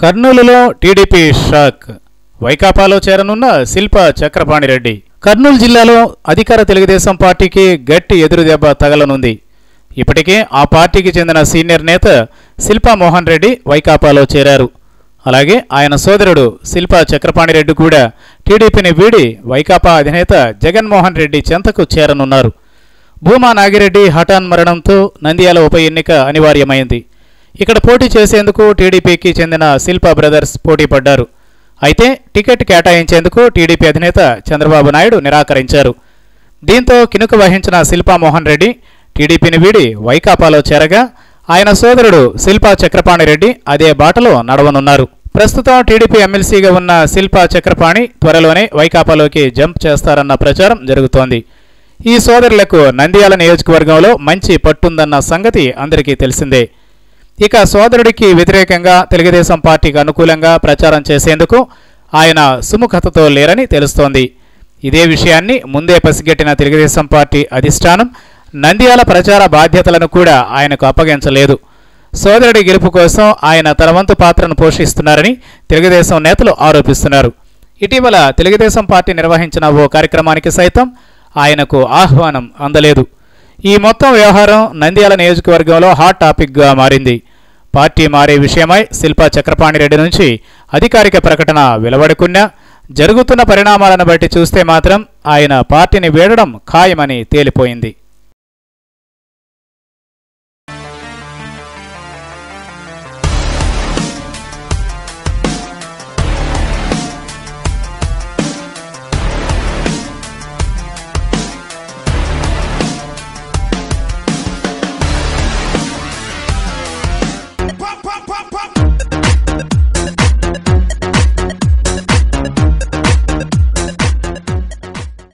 కర్నూలులో TDP shock. వైకాపాలో చేరనున్న శిల్ప చక్రపాణిరెడ్డి. కర్నూలు జిల్లాలో అధికార తెలుగుదేశం పార్టీకి గట్టి ఎదురుదెబ్బ తగలనుంది. ఇప్పటికే ఆ పార్టీకి చెందిన సీనియర్ నేత శిల్పా మోహన్ రెడ్డి వైకాపాలో చేరారు. అలాగే ఆయన సోదరుడు శిల్పా చక్రపాణిరెడ్డి కూడా టీడీపీని వీడి వైకాపా అధినేత జగన్మోహన్ రెడ్డి చెంతకు చేరనున్నారు. భూమా నాగిరెడ్డి హఠాన్ మరణంతో నంద్యాల ఉప ఎన్నిక అనివార్యమైంది. ఇక్కడ పోటీ చేసేందుకు టీడీపీకి చెందిన శిల్పా బ్రదర్స్ పోటీ పడ్డారు. అయితే టికెట్ కేటాయించేందుకు టీడీపీ అధినేత చంద్రబాబు నాయుడు నిరాకరించారు. దీంతో కినుక వహించిన శిల్పా మోహన్ రెడ్డి టీడీపీని వీడి వైకాపాలో చేరగా ఆయన సోదరుడు శిల్పా చక్రపాణి రెడ్డి అదే బాటలో నడవనున్నారు. ప్రస్తుతం టీడీపీ ఎమ్మెల్సీగా ఉన్న శిల్పా చక్రపాణి త్వరలోనే వైకాపాలోకి జంప్ చేస్తారన్న ప్రచారం జరుగుతోంది. ఈ సోదరులకు నంద్యాల నియోజకవర్గంలో మంచి పట్టుందన్న సంగతి అందరికీ తెలిసిందే. ఇక సోదరుడికి వ్యతిరేకంగా తెలుగుదేశం పార్టీకి అనుకూలంగా ప్రచారం చేసేందుకు ఆయన సుముఖతతో లేరని తెలుస్తోంది. ఇదే విషయాన్ని ముందే పసిగట్టిన తెలుగుదేశం పార్టీ అధిష్టానం నంద్యాల ప్రచార బాధ్యతలను కూడా ఆయనకు అప్పగించలేదు. సోదరుడి గెలుపు కోసం ఆయన తన వంతు పాత్రను పోషిస్తున్నారని తెలుగుదేశం నేతలు ఆరోపిస్తున్నారు. ఇటీవల తెలుగుదేశం పార్టీ నిర్వహించిన ఓ కార్యక్రమానికి సైతం ఆయనకు ఆహ్వానం అందలేదు. ఈ మొత్తం వ్యవహారం నంద్యాల నియోజకవర్గంలో హాట్ టాపిక్గా మారింది. పార్టీ మారే విషయమై శిల్పా చక్రపాణిరెడ్డి నుంచి అధికారిక ప్రకటన వెలువడుకున్నా జరుగుతున్న పరిణామాలను బట్టి చూస్తే మాత్రం ఆయన పార్టీని వీడడం ఖాయమని తేలిపోయింది.